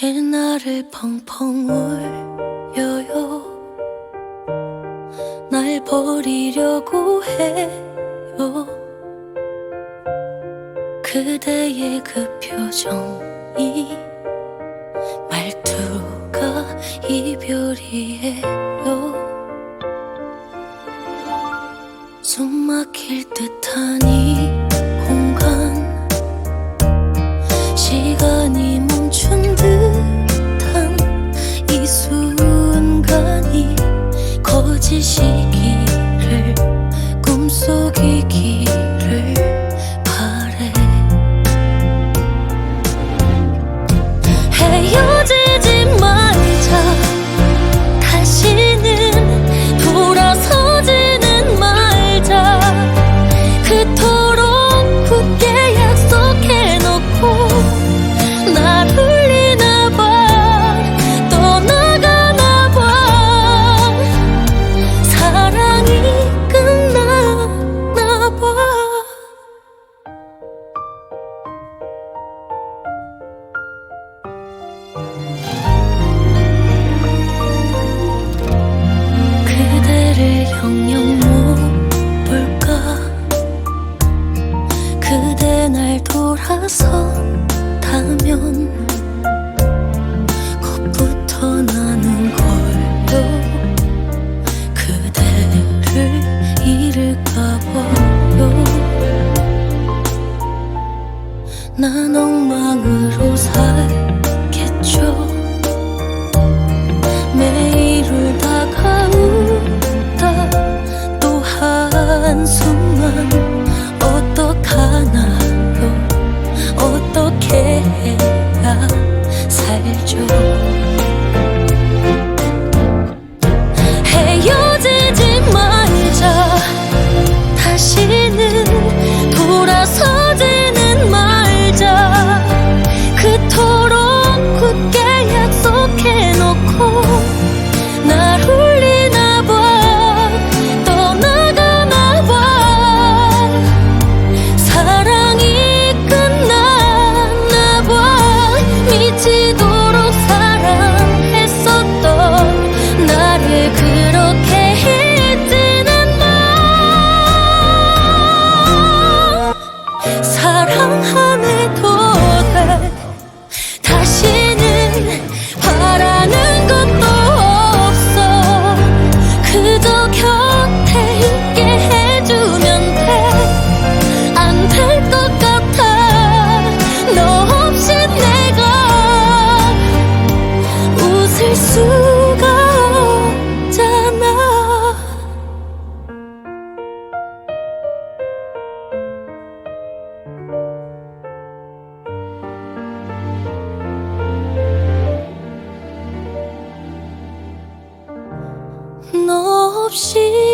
왜 나를 펑펑 울려요? 날 버리려고 해요. 그대의 그 표정이 말투가 이별이에요. 숨 막힐 듯하니 돌아선다면 겁부터 나는 걸요 그대를 잃을까봐요. 난 엉망으로 살 매일 다가 웃다. 또 한숨만 어떡하나요 어떻게 해야 살죠. 너 없이